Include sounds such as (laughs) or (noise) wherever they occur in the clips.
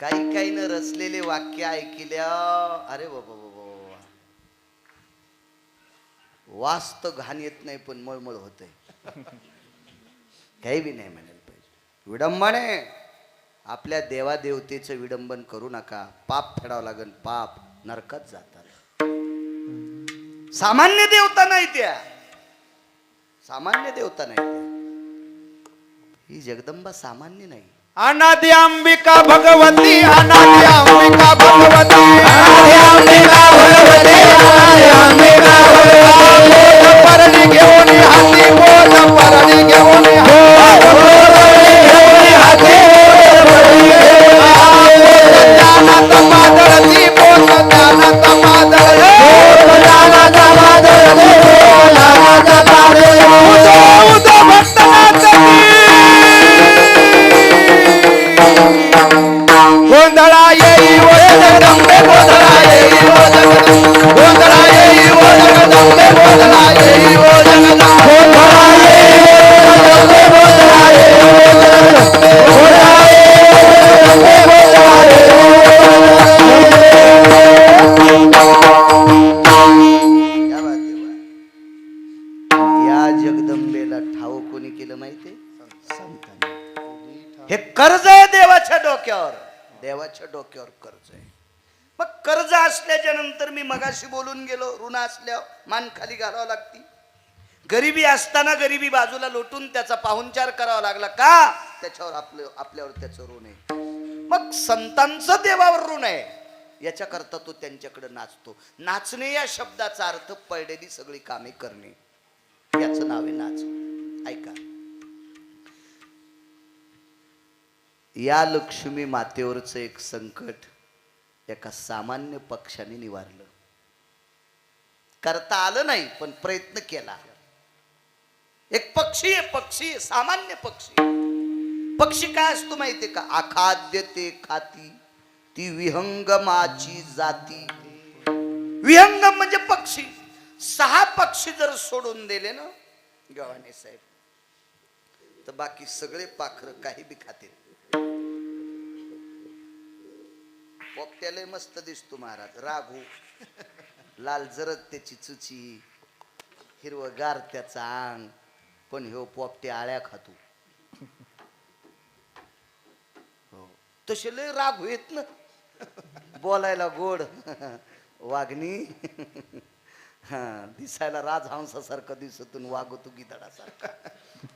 काही काही न रचलेले वाक्य ऐकल्या अरे बाबा बाबा वास वास्त घाण येत नाही पण मळमळ होते काही बी नाही म्हणायला पाहिजे. विडंबने आपल्या देवादेवतेचं विडंबन करू नका. पाप फेडावं लागेल पाप नरकत जातात. सामान्य देवता नाही त्या. सामान्य देवता नाही त्या. ही जगदंबा सामान्य नाही. अनादि अंबिका भगवती अनादि अंबिका भगवती। अनादि अंबिका भगवती अनादि अंबिका भगवती। परणी घेऊन हाती बोल परणी गरिबी असताना गरिबी बाजूला लोटून त्याचा पाहुणचार करावा लागला. का? त्याच्यावर आपलं आपल्यावर त्याचं ऋण आहे. मग संतांचं देवावर ऋण आहे. याच्याकरता तो त्यांच्याकडे नाचतो. नाचणे या शब्दाचा अर्थ पडलेली सगळी कामे करणे. याचं नाव आहे नाच. ऐका. या लक्ष्मी मातेवरचं एक संकट एका सामान्य पक्षाने निवारलं. करता आलं नाही पण प्रयत्न केला. एक पक्षी आहे पक्षी सामान्य पक्षी पक्षी काय असतो माहितीये का? अखाद्य ते खाती ती विहंगमाची जाती. विहंगम म्हणजे पक्षी. सहा पक्षी जर सोडून दिले ना गव्हाणे साहेब तर बाकी सगळे पाखर काही बी खातील. पोपट्याला मस्त दिसतो महाराज राघू. लाल जरद त्याची चुची हिरवगार त्याचा अंग. पण ह्यो पोपटे आळ्या खातो. हो. तसे लय राग होईत ना. बोलायला गोड. वागणी. हा दिसायला राजहंसासारखं दिसतून वागतो गिधाडासारखा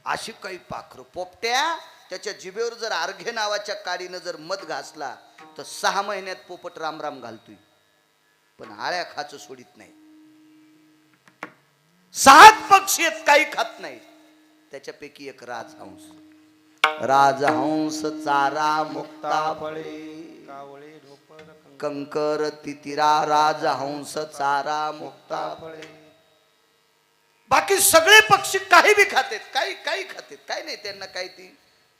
अशी काही पाखरं. पोपट्या त्याच्या जिभेवर जर अर्घे नावाच्या काडीनं जर मध घासला तर सहा महिन्यात पोपट रामराम घालतोय. पण आळ्या खाच सोडित नाही. सात पक्षी आहेत काही खात नाही त्याच्यापैकी एक राजहंस. राजहंस चारा मुक्ता फळे. कावळे कंकर तितिरा राजहंस चारा मुक्ता फळे. बाकी सगळे पक्षी काही बी खातेत काही काही खातेत काही नाही त्यांना काही ती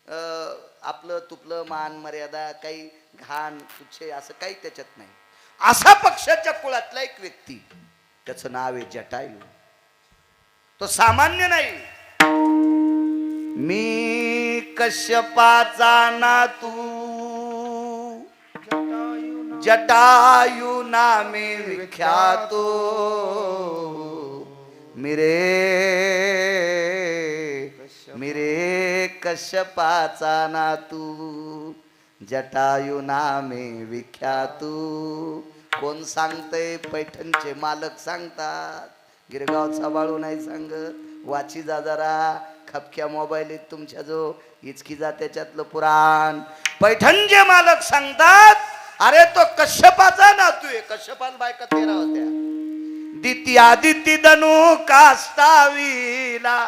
अं, आपलं तुपलं मान मर्यादा काही घाण तुच्छे असं काही त्याच्यात नाही. असा पक्षाच्या कुळातला एक व्यक्ती त्याचं नाव आहे जटायू. तो सामान्य नाही. मी कश्यपाचा ना तू. जटायु नामे विख्यातो. मिरे मिरे कश्यपाचा ना तू. जटायु नामे विख्यातू. कोण सांगतय? पैठणचे मालक सांगतात. गिरगावचा बाळू नाही सांगत. वाची जा जरा खपक्या मोबाईल आहेत तुमच्या जो इचकी जा त्याच्यातलं पुराण. पैठणचे मालक सांगतात अरे तो कश्यपाचा नातू आहे कश्यपाल बायका तेरा होत्या. दिती आदिती दनु कास्ताविला.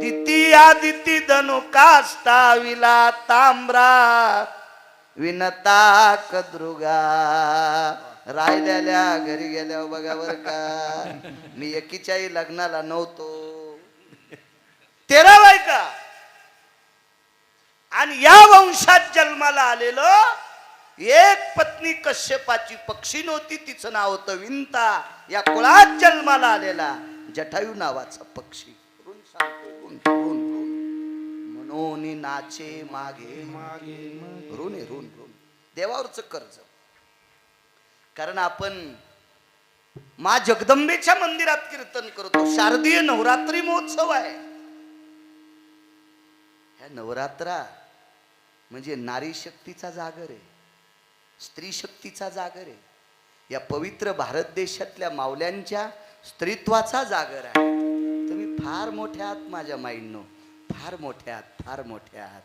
दिती आदिती दनु कास्ताविला तांब्रा विनता कद्रुगा. राहिलेल्या घरी गेल्या बघा बर का. मी एकीच्याही लग्नाला नव्हतो. तेरा बायका. आणि या वंशात जन्माला आलेलो एक पत्नी कश्यपाची पक्षी नव्हती तिचं नाव होतं विंता. या कुळात जन्माला आलेला जटायू नावाचा पक्षी. म्हणून नाचे मागे. ऋण आहे, ऋण ऋण देवावरचं कर्ज. कारण आपण मा जगदंबेच्या मंदिरात कीर्तन करतो. शारदीय नवरात्री महोत्सव आहे. ह्या नवरात्रा म्हणजे नारी शक्तीचा जागर आहे. स्त्री शक्तीचा जागर आहे. या पवित्र भारत देशातल्या मावल्यांच्या स्त्रीत्वाचा जागर आहे. तुम्ही फार मोठ्या आहात माझ्या माईंनो. फार मोठ्या आहात फार मोठ्या आहात.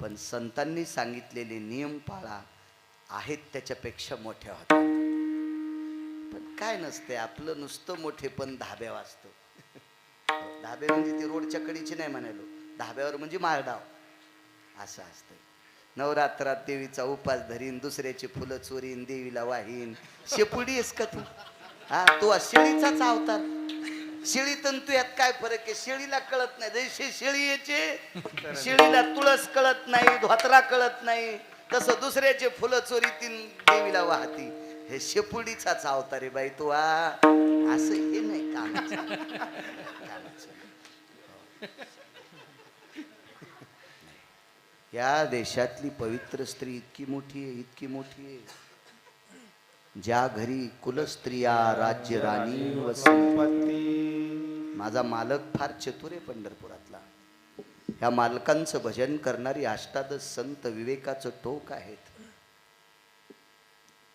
पण संतांनी सांगितलेले नियम पाळा. आहेत त्याच्यापेक्षा मोठ्या होतात. पण काय नसते आपलं नुसतं मोठे पण धाब्या वाचतो धाबे म्हणजे ते रोडच्या कडीचे नाही म्हणालो धाब्यावर म्हणजे माळडाव असं असतं. नवरात्रात देवीचा उपास धरीन दुसऱ्याची फुलं चोरीन देवीला वाहीन. शेपुडी आहेस का तू? हा तू शेळीचाच अवतार. शेळीतून तू यात काय फरक आहे? शेळीला कळत नाही. जसे शेळी याचे (laughs) शेळीला तुळस कळत नाही धोत्रा कळत नाही. तसं दुसऱ्याचे फुलं चोरीतीन देवीला वाहती. हे शेपुडीचाच अवतार रे बाई तू वा असं हे नाही काम या देशातली पवित्र स्त्री इतकी मोठी आहे इतकी मोठी आहे. ज्या घरी कुलस्त्रिया राज्य राणी वसे माझा मालक फार चतुर आहे पंढरपुरातला. या मालकांचं भजन करणारी अष्टादश संत विवेकाचं टोक आहेत.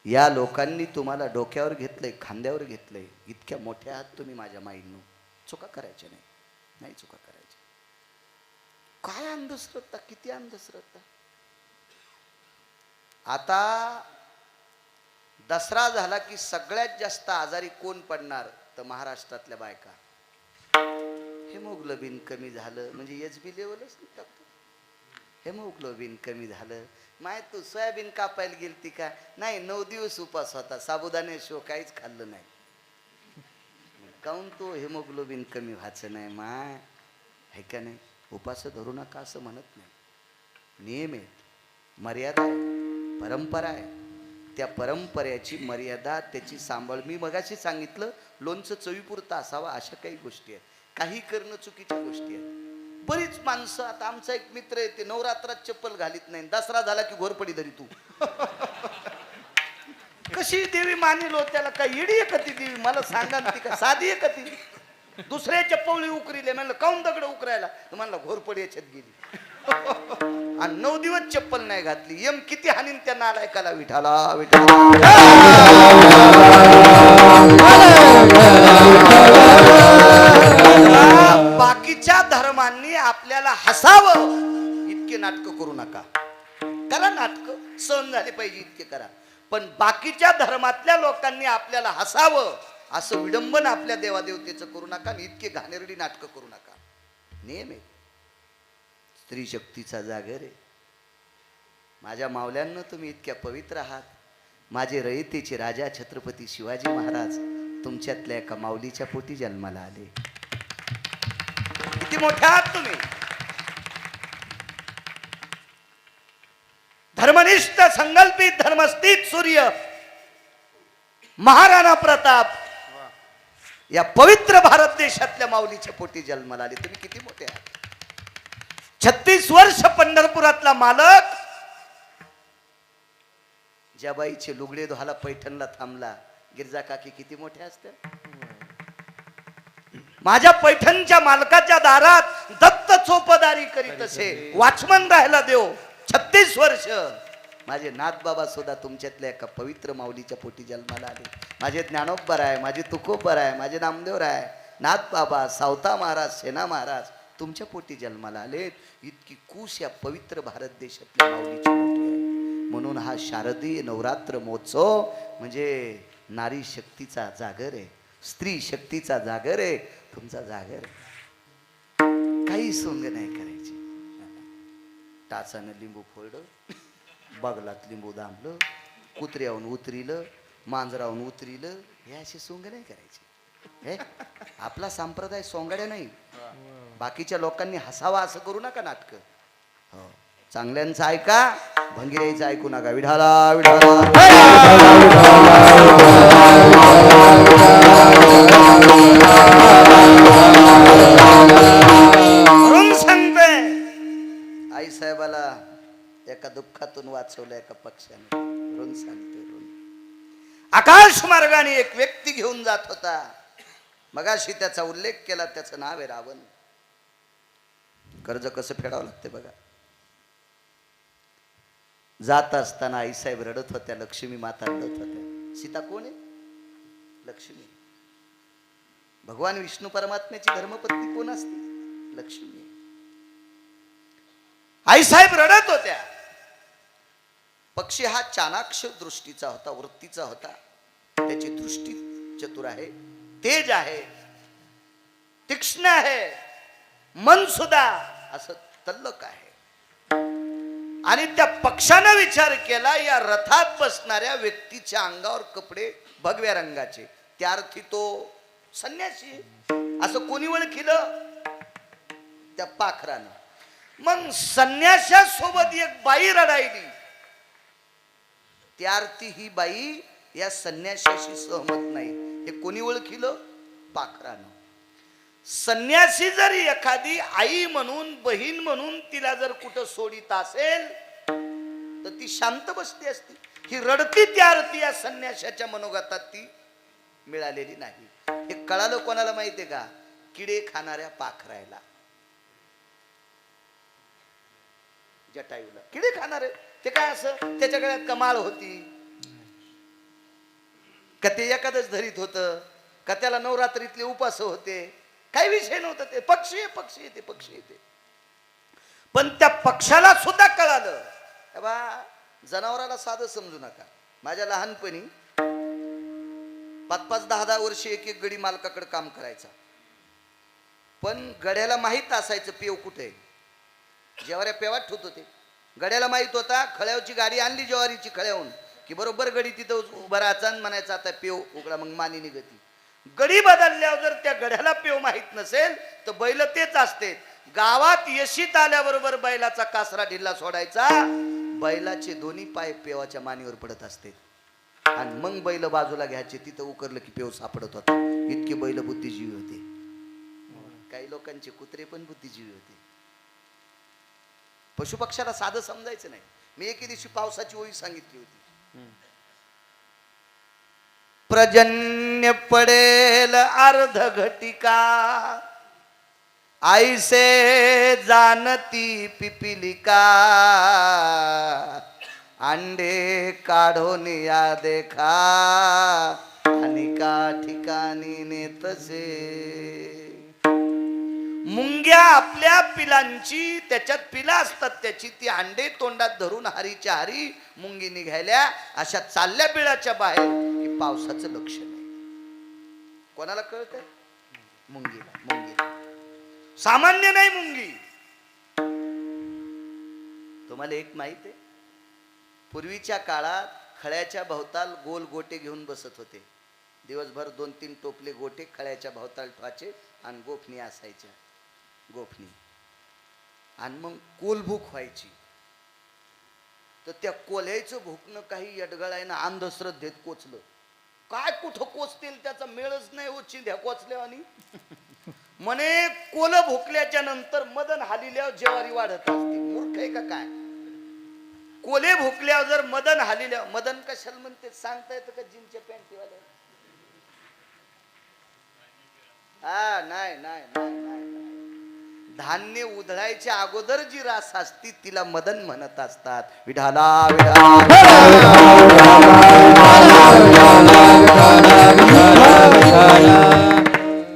या लोकांनी तुम्हाला डोक्यावर घेतलंय खांद्यावर घेतलंय. इतक्या मोठ्या आहात तुम्ही माझ्या माईंनो. चुका करायच्या नाही. नाही चुका करायच्या. काय अंधश्रद्धा किती अंधश्रद्धा. आता दसरा झाला की सगळ्यात जास्त आजारी कोण पडणार? तर महाराष्ट्रातल्या बायका. हेमोग्लोबिन कमी झालं म्हणजे एच बी लेवलच टाकतो हेमोग्लोबिन कमी झालं. माय तू सोयाबीन कापायला गेलती का? नाही नऊ दिवस उपास होता. साबुदाणे शो काहीच खाल्लं नाही. काऊन तो हेमोग्लोबिन कमी व्हायचं नाही? माय आहे का नाही? उपास धरू नका असं म्हणत नाही. नियम आहेत. मर्यादा आहे परंपरा आहे. त्या परंपरेची मर्यादा त्याची सांभाळ. मी मगाशी सांगितलं लोणचं चवीपुरतं असावा अशा काही गोष्टी आहेत. काही करणं चुकीच्या गोष्टी आहेत. बरीच माणसं आता आमचा एक मित्र आहे ते नवरात्रात चप्पल घालीत नाही. दसरा झाला की घोरपडी धरी तू. (laughs) कशी देवी मानिलो त्याला? काय येडी आहे का ती देवी? मला सांगा ना ती का साधी आहे का ती? दुसऱ्याच्या पवळी उकरीले म्हणलं काऊन दगड उकरायला? तर म्हणलं घोरपडी याच्यात गेली. (laughs) आणि नऊ दिवस चप्पल नाही घातली. यम किती हानीन त्या नालायकाला विठाला विठाला. (laughs) बाकीच्या धर्मांनी आपल्याला हसावं. इतके नाटक करू नका. करा नाटक. सहन झाले पाहिजे इतके करा. पण बाकीच्या धर्मातल्या लोकांनी आपल्याला हसावं असं विडंबन आपल्या देवादेवतेचं करू नका आणि इतके घाणेरडी नाटकं करू नका. नेहमी. स्त्रीशक्तीचा स्त्री शक्तीचा जागर आहे. माझ्या मावल्यांना तुम्ही इतक्या पवित्र आहात. माझे रयतेचे राजा छत्रपती शिवाजी महाराज तुमच्यातल्या एका माऊलीच्या पोटी जन्माला आले. किती मोठ्या आहात तुम्ही? धर्मनिष्ठ संकल्पित धर्मस्थित सूर्य महाराणा प्रताप या पवित्र भारत देशातल्या माऊलीच्या पोटी जन्माला आले. तुम्ही किती मोठे आहात? छत्तीस वर्ष पंढरपुरातला मालक. ज्या बाईचे लुगडे धुवाला पैठणला थांबला गिरजा काकी किती मोठ्या असत्या माझ्या पैठणच्या मालकाच्या दारात दत्त चोपदारी करीत असे वाचमन राहायला देव. छत्तीस वर्ष. माझे नाथबाबा सुद्धा तुमच्यातल्या एका पवित्र माऊलीच्या पोटी जन्माला आले. माझे ज्ञानोबर आहे माझे तुकोबर आहे माझे नामदेव आहे नाथबाबा सावता महाराज सेना महाराज तुमच्या पोटी जन्माला आले इतकी कुश या पवित्र भारत देशातल्या माऊलीची आहे. म्हणून हा शारदीय नवरात्र महोत्सव म्हणजे नारी शक्तीचा जागर आहे. स्त्री शक्तीचा जागर आहे. तुमचा जागर आहे. काही सोंग नाही करायची. टाचानं लिंबू फोडलं बगलात लिंबू दांबलं कुत्र्याहून उतरिलं मांजराहून उतरिलं हे अशी सोंग नाही करायची. हे आपला संप्रदाय सोंगाड्या नाही. बाकीच्या लोकांनी हसावा असं करू नका नाटक. हो. चांगल्यांचं ऐका भंगिराईचं ऐकू नका. विढाला विढाला. सांगते. आई साहेबाला एका दुःखातून वाचवलं एका पक्षाने. ऋण सांगतोय ऋण आकाश मार्गाने एक व्यक्ती घेऊन जात होता. मगाशी त्याचा उल्लेख केला त्याचं नाव आहे रावण. कर्ज कसं फेडावं लागते बघा. जात असताना आईसाहेब रडत होत्या लक्ष्मी माता रडत होत्या. सीता कोण आहे? लक्ष्मी. भगवान विष्णू परमात्म्याची धर्मपत्नी कोण असते? लक्ष्मी. आईसाहेब रडत होत्या. पक्षी हा चाणाक्ष दृष्टीचा होता वृत्तीचा होता. त्याची दृष्टी चतुर आहे. तेज आहे तीक्ष्ण आहे मन सुद्धा असं तल्लक आहे. आणि त्या पक्षानं विचार केला या रथात बसणाऱ्या व्यक्तीच्या अंगावर कपडे भगव्या रंगाचे. त्या अर्थी तो संन्यासी असं कोणी ओळखिलं? त्या पाखरानं. मग संन्याशासोबत एक बाई रडायली. त्या अर्थी ही बाई या संन्याशाशी सहमत नाही. हे कोणी ओळखिलं? पाखरानं. संन्यासी जर एखादी आई म्हणून बहीण म्हणून तिला जर कुठं सोडित असेल तर ती शांत बसती असती. ही रडती त्या अर्थी या संन्याशाच्या मनोगतात ती मिळालेली नाही. हे कळालं कोणाला माहितीये का? किडे खाणाऱ्या पाखरायला. जटायूला. किडे खाणारे? ते काय असं? त्याच्या कमाल होती. का ते एखादच धरीत होतं? का त्याला नवरात्रीतले उपास होते? काही विषय नव्हता ते. पक्षी आहे पक्षी येते पक्षी येते पण त्या पक्षाला सुद्धा कळालं. बा जनावराला साधं समजू नका. माझ्या लहानपणी पाच पाच दहा दहा वर्ष एक एक गडी मालकाकडे काम करायचा. पण गड्याला माहीत असायचं पेव कुठे आहे. जेवाऱ्या पेवात ठेवत होते. गड्याला माहीत होता खळ्यावची गाडी आणली ज्वारीची खळ्याहून. की बरोबर गडी तिथं उभा राहायचा आणि म्हणायचा आता पेव उघडा मग मानी निघती. गडी बदलल्यावर जर त्या गड्याला पेव माहीत नसेल तर बैल तेच असते. गावात यशीत आल्याबरोबर बैलाचा कासरा ढिल्ला सोडायचा. बैलाचे दोन्ही पाय पेवाच्या मानीवर पडत असते. आणि मग बैल बाजूला घ्यायचे तिथं उकरलं की पेव सापडत होता. इतके बैल बुद्धिजीवी होते. काही लोकांचे कुत्रे पण बुद्धिजीवी होते. पशुपक्षाला साधं समजायचं नाही. मी एके दिवशी पावसाची ओळी सांगितली होती. प्रजन्य पडेल अर्ध घटिका आईसे जानती पिपिलिका. अंडे काढून या देखा. आणि का ठिकाणी नेतसे? मुंग्या आपल्या पिलांची त्याच्यात पिला असतात त्याची. ती अंडे तोंडात धरून हरीच्या हरी मुंगी निघायल्या अशा चालल्या बिळाच्या बाहेर हे पावसाचं लक्षण आहे कोणाला कळत मुंगीला मुंगी सामान्य नाही मुंगी. तुम्हाला एक माहीत आहे? पूर्वीच्या काळात खळ्याच्या भोवताल गोल गोटे घेऊन बसत होते. दिवसभर दोन तीन टोपले गोटे खळ्याच्या भोवताल ठवाचे आणि गोफणी असायच्या. गोफणी आणि मग कोलभूक व्हायची. तर त्या कोल्याचं भुकणं काही यडगळायनं अंधश्रद्धेत कोचलं. काय कुठं कोचतील त्याचा मेळच नाही हो चिंध्या कोचल्या आणि म्हणे कोल भुकल्याच्या नंतर मदन हालिल्यावर जेवारी वाढत असते. मूर्ख आहे का काय? कोले भुकल्यावर जर मदन हालिल्या मदन कशाला म्हणते? सांगता येतं का जीनच्या पॅन्टीवाल्या हा नाही नाही नाही नाही. धान्य उधळायच्या अगोदर जी रास असती तिला मदन म्हणत असतात. विढाला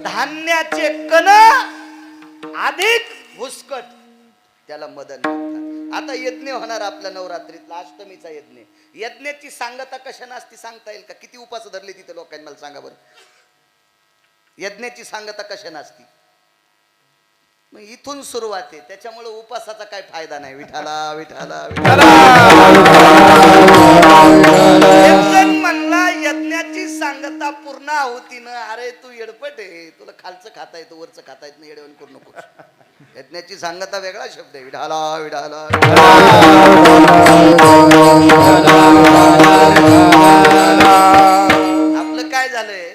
धान्याचे कण अधिक भुसकट त्याला मदन म्हणतात. आता यज्ञ होणार आपल्या नवरात्रीतला अष्टमीचा यज्ञ. यज्ञाची सांगता कशा नसती सांगता येईल का? किती उपास धरले तिथे लोकांनी मला सांगा बरं. यज्ञाची सांगता कशा नसती? मग इथून सुरुवात आहे. त्याच्यामुळे उपासाचा काय फायदा नाही. विठाला विठाला विठाला म्हणला यज्ञाची सांगता पूर्ण होती ना. अरे तू येडपट आहे. तुला खालचं खाता येतं वरचं खाता येत नाही येडवण करू नको यज्ञाची सांगता वेगळा शब्द आहे. विढाला विढाला आपलं काय झालंय?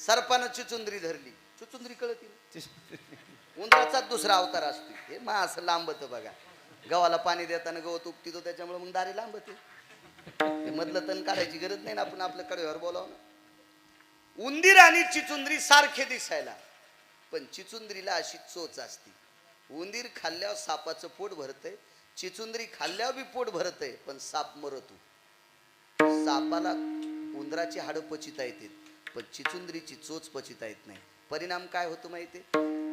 सर्पानं चुचुंदरी धरली. चुचुंदरी कळती (laughs) उंदराचा दुसरा अवतार असतो हे मा असं लांबतं बघा. गव्हाला पाणी देताना गवत उपटितो त्याच्यामुळे मग दारी लांबते. ते मधलं तण काढायची गरज नाही ना आपण आपल्या कडेवर बोलाव ना. उंदीर आणि चिचुंदरी सारखे दिसायला. पण चिचुंदरीला अशी चोच असती. उंदीर खाल्ल्यावर सापाचं पोट भरतंय चिचुंदरी खाल्ल्यावर बी पोट भरतंय पण साप मरतो. सापाला उंदराची हाडं पचिता येते पण चिचुंदरीची चोच पचिता येत नाही. परिणाम काय होतो माहिती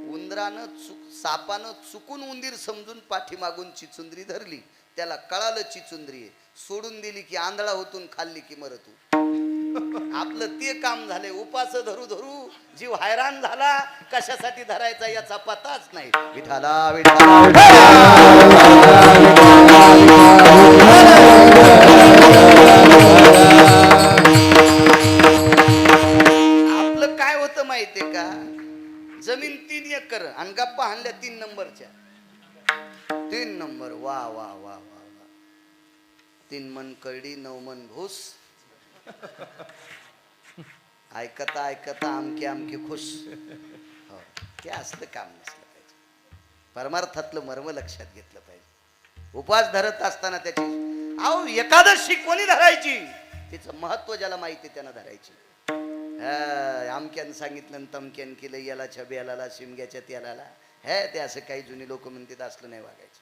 उंदरानं चुक सापानं चुकून उंदीर समजून पाठीमागून चिचुंदरी धरली. त्याला कळालं चिचुंदरी सोडून दिली की आंधळा होतून खाल्ली की मरतू (laughs) आपलं ते काम झाले उपास धरू धरू जीव हैराण झाला. कशासाठी धरायचा याचा पताच नाही. विठाला विठाला जमीन तीन एकर आणि गप्पा हाणल्या तीन नंबरच्या. तीन नंबर वा वा वा वा वा. तीन मन करडी नऊ मन घुस. ऐकता ऐकता आमकी आमकी खुश. हो ते असलं काम नसलं पाहिजे. परमार्थातलं मर्म लक्षात घेतलं पाहिजे. उपवास धरत असताना त्याची अहो एकादशी कोणी धरायची? तिचं महत्त्व ज्याला माहिती आहे धरायची. अमक्यानं सांगितलं तमक्यानं केलं याला छब्याला शिमग्याच्या तेलाला हे ते असं काही जुनी लोक म्हणतात असलं नाही वागायचं.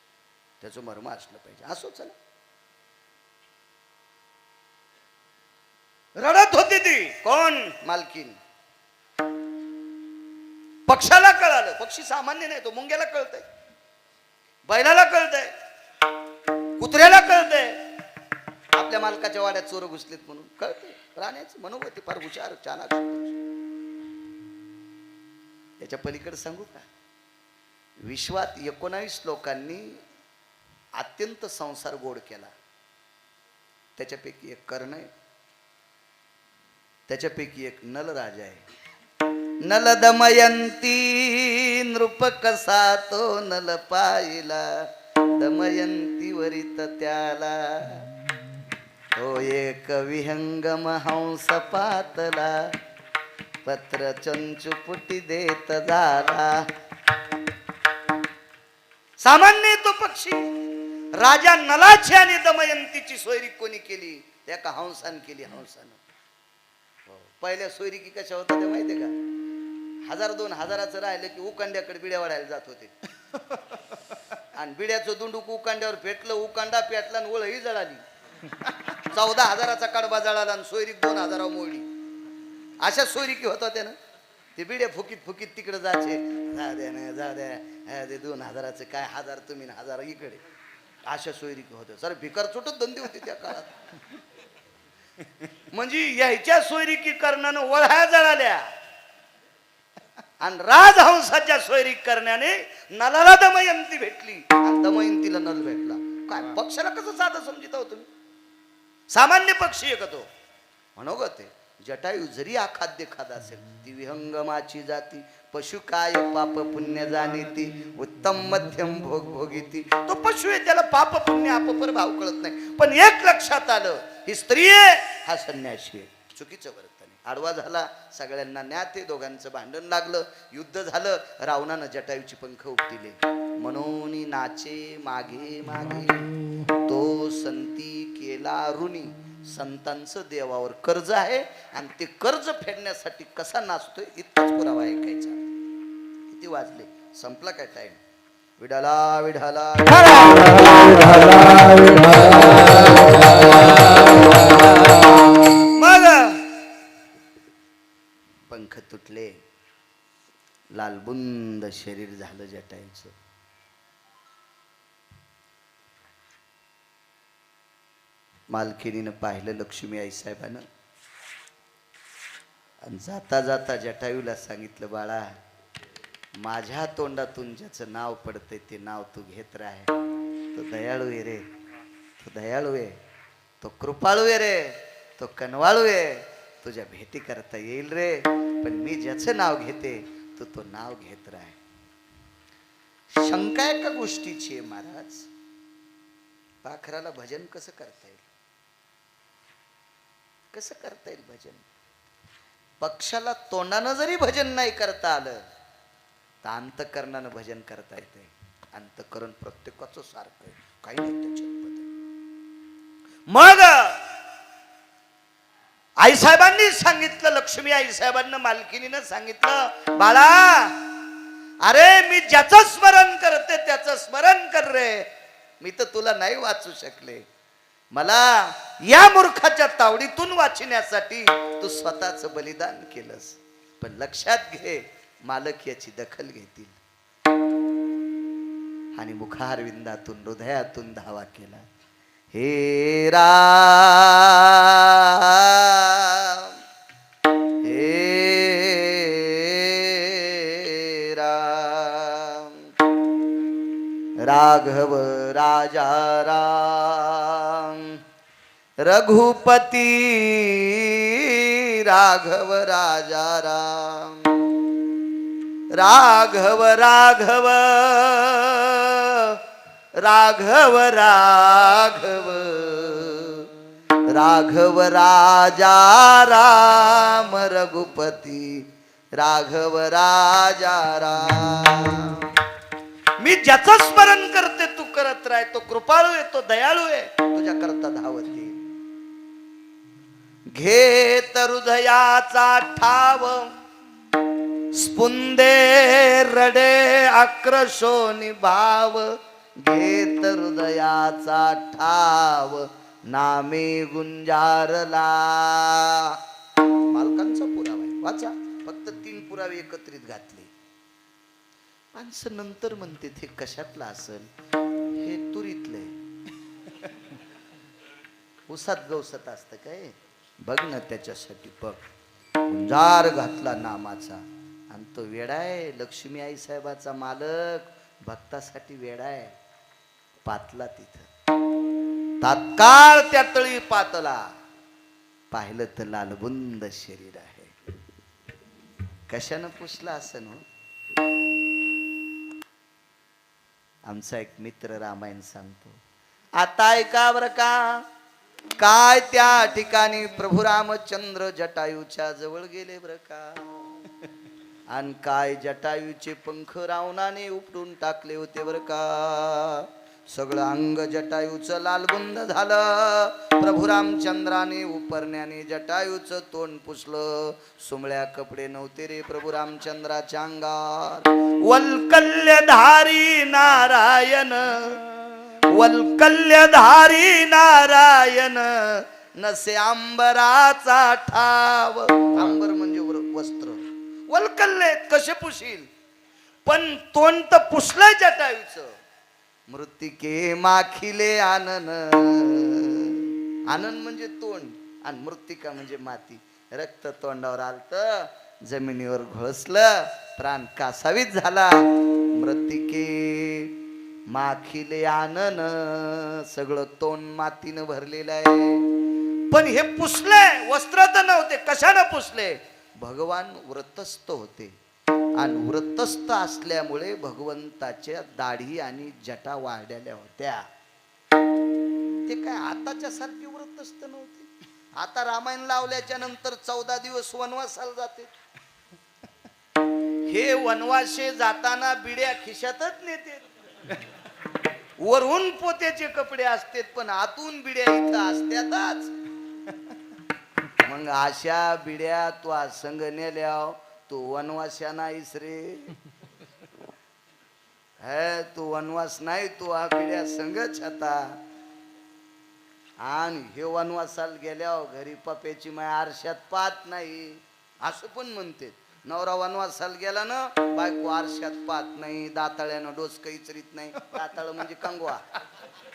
त्याचं मर्म असलं पाहिजे. असो चला. रडत होती ती. कोण? मालकीन. पक्षाला कळालं. पक्षी सामान्य नाही तो मुंग्याला कळतंय. बैलाला कळतंय. कुत्र्याला कळतंय. आपल्या मालकाच्या वाड्यात चोर घुसलेत म्हणून. कळते राहण्याचं मनोगती फार हुशार चाणाक्ष याच्या पलीकडे सांगू का? विश्वात एकोणावीस लोकांनी अत्यंत संसार गोड केला. त्याच्यापैकी एक कर्ण आहे. त्याच्यापैकी एक नलराजा आहे. नल दमयंती नृप कसा तो नल पाहिला. दमयंती वरित त्याला एक विहंगम हंस पातला पत्र चंचुपुटी देत झाला सामान्य तो पक्षी राजा नलाची आणि दमयंतीची सोयरी कोणी केली? त्या का हंसान केली हंसानं. हो. पहिल्या सोयरिकी कशा होत्या त्या माहितीये का? हजार दोन हजाराचं राहिलं की उकांड्याकडे बिड्या वाढायला जात होते. (laughs) आणि बिड्याचं दुंडूक उकांड्यावर पेटलं उकांडा पेटला आणि ओळही जळाली. चौदा हजाराचा कडबा जळाला आणि सोयरीक दोन हजारावर मोडली. अशा सोयरिकी होता त्यानं. ते बिड्या फुकीत फुकीत तिकडे जायचे. जा द्या ना जा द्या. ते दोन हजाराचं काय हजार तुम्ही न हजार इकडे. अशा सोयरिकी होत्या. सर भिकार चुटत धंदे होते त्या काळात. म्हणजे यायच्या सोयरिकी करण्यानं वळ्या जळाल्या. आणि राजहंसाच्या सोयरी करण्याने नलाला दमयंती भेटली. आणि दमयंतीला नल भेटला. काय पक्षाला कसं साधं समजित हो तुम्ही? सामान्य पक्षी आहे का तो? ते. जटायू जरी आखाद्य खात असेल ती विहंगमाची जाती पशु काय पाप पुण्य जाणीती उत्तम मध्यम भोग भोगीती. तो पशु आहे त्याला पाप पुण्य आपपर भाव कळत नाही. पण एक लक्षात आलं ही स्त्री आहे हा संन्यासी आहे. चुकीचं बरं आडवा झाला सगळ्यांना न्यात दोघांचं भांडण लागलं युद्ध झालं रावणानं जटायूची पंख उपटिले. म्हणून नाचे मागे मागे. तो संती केला ऋणी. संतांचं देवावर कर्ज आहे आणि ते कर्ज फेडण्यासाठी कसा नाचतोय इतकाच पुरावा ऐकायचा. किती वाजले? संपला काय टाइम विडाला विढाला विढाला. पंख तुटले. लालबुंद शरीर झालं जटायचं. मालकिनीनं पाहिलं लक्ष्मी आई साहेबानं आणि जाता जाता जटायूला सांगितलं बाळा माझ्या तोंडातून ज्याचं नाव पडतंय ते नाव तू घेत राह. तो दयाळू आहे रे. तो दयाळू आहे. तो कृपाळू आहे रे. तो कनवाळू आहे. तुझ्या भेटी करता येईल रे. पण मी ज्याचं नाव घेते तो तो नाव घेत राह शंका एका गोष्टीची आहे महाराज. पाखराला भजन कसं करता येईल? कसं करता येईल भजन? पक्षाला तोंडानं जरी भजन नाही करता आलं तर अंतकरणानं भजन करता येते अंतकरण प्रत्येकाचं सारखं काही नाही त्याच्यात मग आईसाहेबांनी सांगितलं लक्ष्मी आईसाहेबांना मालकिनीनं सांगितलं बाळा अरे मी ज्याचं स्मरण करते त्याचं स्मरण कर रे. मी तर तुला नाही वाचू शकले. मला या मूर्खाच्या तावडीतून वाचण्यासाठी तू स्वतःच बलिदान केलंस. पण लक्षात घे मालक याची दखल घेतील. आणि मुखारविंदातून हृदयातून धावा केला. हे राम हे राम. राघव राजा राम रघुपती राघव राजा राम. राघव राघव राघव राघव. राघव राजा राम रघुपती. राघव राजा राम. मी ज्याचं स्मरण करते तू करत राह. तो कृपाळू आहे तो दयाळू आहे. तुझ्या करता धावत घेत हृदयाचा ठाव. स्पुंदे रडे आक्रशो निभाव. घेत हृदयाचा ठाव नामे गुंजारला. मालकांचा पुरावा आहे. वाचा. फक्त तीन पुरावे एकत्रित घातले. माणसं नंतर म्हणते ते कशातला असल? हे तुरीतलंय. (laughs) उसात गवसत असतं काय? बघ ना त्याच्यासाठी बघ. गुंजार घातला नामाचा. आणि तो वेडा आहे लक्ष्मी आई साहेबाचा मालक. भक्तासाठी वेडा आहे पातला तिथं. तात्काळ त्या तळी पातला. पाहिलं तर लालबुंद शरीर आहे. कशानं पुसला असं हो आमचा एक मित्र रामायण सांगतो आता ऐका बर का? काय त्या ठिकाणी प्रभू रामचंद्र जटायूच्या जवळ गेले बर का? आणि काय जटायूचे पंख रावणाने उपटून टाकले होते बर का? सगळं अंग जटायूचं लालबुंद झालं. प्रभू रामचंद्राने उपरण्याने जटायूचं तोंड पुसलं. सुमळ्या कपडे नव्हते रे प्रभू रामचंद्राच्या अंगार वल्कल्यधारी नारायण वल्कल्यधारी नारायण नसे आंबराचा ठाव. आंबर म्हणजे वस्त्र. वल्कल्य कसे पुशील? पण तोंड तर पुसलंय जटायूचं. मृतिके माखिले आनन. आनंद म्हणजे तोंड आणि मृतिका म्हणजे माती. रक्त तोंडावर आलत जमिनीवर घोळसलं प्राण कासावीत झाला. मृतिके माखिले आनन. सगळं तोंड मातीनं भरलेलं आहे. पण हे पुसले वस्त्र तर नव्हते कशानं पुसले? भगवान व्रतस्थ होते. आणि व्रतस्थ असल्यामुळे भगवंताच्या दाढी आणि जटा वाढलेल्या होत्या. ते काय आताच्या सारखी व्रतस्थ नव्हते? आता रामायण लावल्याच्या नंतर चौदा दिवस वनवासाला जाते. हे वनवासे जाताना बिड्या खिशातच नेते वरून पोत्याचे कपडे असतात पण आतून बिड्या इथं असत्यातच. मग अशा बिड्या तू आज संग नेल्या तू वनवास्या नाहीस रे हे तू वनवास नाही तू हा पिढ्या संगच आता. आणि हे वनवासाला गेल्यावर घरी पप्याची माय आरशात पाहत नाही. असं पण म्हणते. नवरा वनवासाला गेला ना बायको आरशात पाहत नाही दाताळ्यानं डोसक इचरीत नाही. दाताळ म्हणजे कंगवा.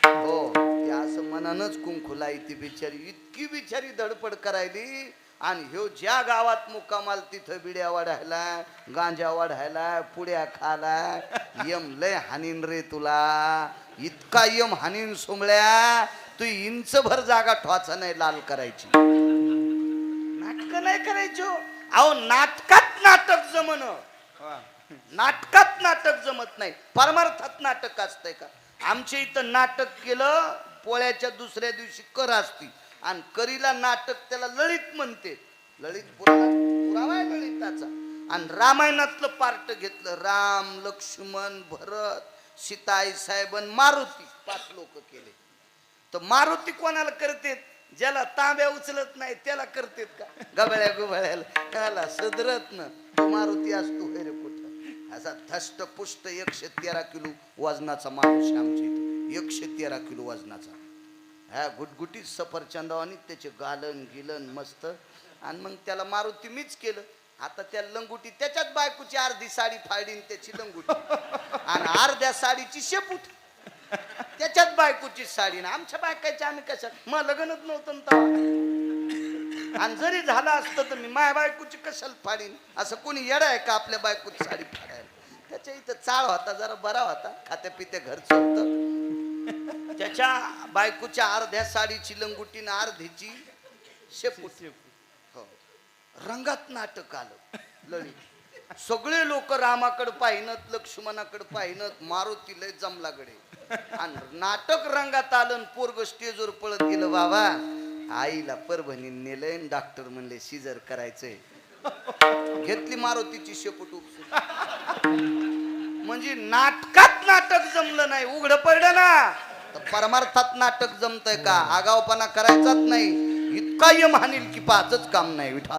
हो ते असं मनानच कुंकुलाई ती बिचारी. इतकी बिचारी धडपड करायली. आणि ह्यो ज्या गावात मुक्कामाल तिथं बिड्या वाढायला गांजा वाढायला पुड्या खाला यम लय हानीन रे तुला. इतका यम हानीन सोमळ्या तू इंच भर जागा ठोचा नाही लाल करायची. नाटक नाही करायचो. अहो नाटकात नाटक जमन. नाटकात नाटक जमत नाही. परमार्थात नाटक असतंय का? आमच्या इथं नाटक केलं पोळ्याच्या दुसऱ्या दिवशी कर असती. आणि करीला नाटक त्याला ललित म्हणते. ललित पुरावा आहे ललिताचा. आणि रामायणातलं पार्ट घेतलं राम लक्ष्मण भरत सीताई साहेब मारुती पाच लोक केले. तर मारुती कोणाला करतेत ज्याला तांब्या उचलत नाही त्याला करतेत का? गबळ्या गुबळ्याला. त्याला सदरत न. मारुती असतो रे कुठं? असा थष्ट पुष्ट एकशे तेरा किलो वजनाचा माणूस आमच्या इथे. एकशे तेरा किलो वजनाचा. ह्या गुटगुटीत सफरचंदावानी त्याचे गालन गिलन मस्त. आणि मग त्याला मारुती मीच केलं. आता त्या लंगुटी त्याच्यात बायकोची अर्धी साडी फाडीन त्याची लंगुटी. आणि अर्ध्या साडीची शेपूट. त्याच्यात बायकोची साडी ना आमच्या बायकाची आम्ही कशा मग लग्नच नव्हतं ना आणि जरी झालं असतं तर मी माझ्या बायकोची कशाला फाडीन? असं कोणी येडा आहे का आपल्या बायकोची साडी फाडायला? त्याच्या इथं चाळ होता जरा बरा होता. खात्या पित्या घरचं होतं त्याच्या बायकोच्या अर्ध्या साडीची लंगुटी ना अर्धीची शेपूट. हो. रंगात नाटक आलं लढी सगळे लोक रामाकडे पाहिनत लक्ष्मणाकडे पाहिनत मारुती लय जमला गडे आणि नाटक रंगात आलं पोरग स्टेजवर पळत गेलं बाबा. आईला परभणी नेलंय डॉक्टर म्हणले सिजर करायचंय. घेतली मारुतीची शेपूट उपसून. म्हणजे नाटकात नाटक जमलं नाही उघड पडलं ना. तर परमार्थात नाटक जमतंय का? आगावपणा करायचाच नाही. इतका यम हानील की पाचच काम नाही विठा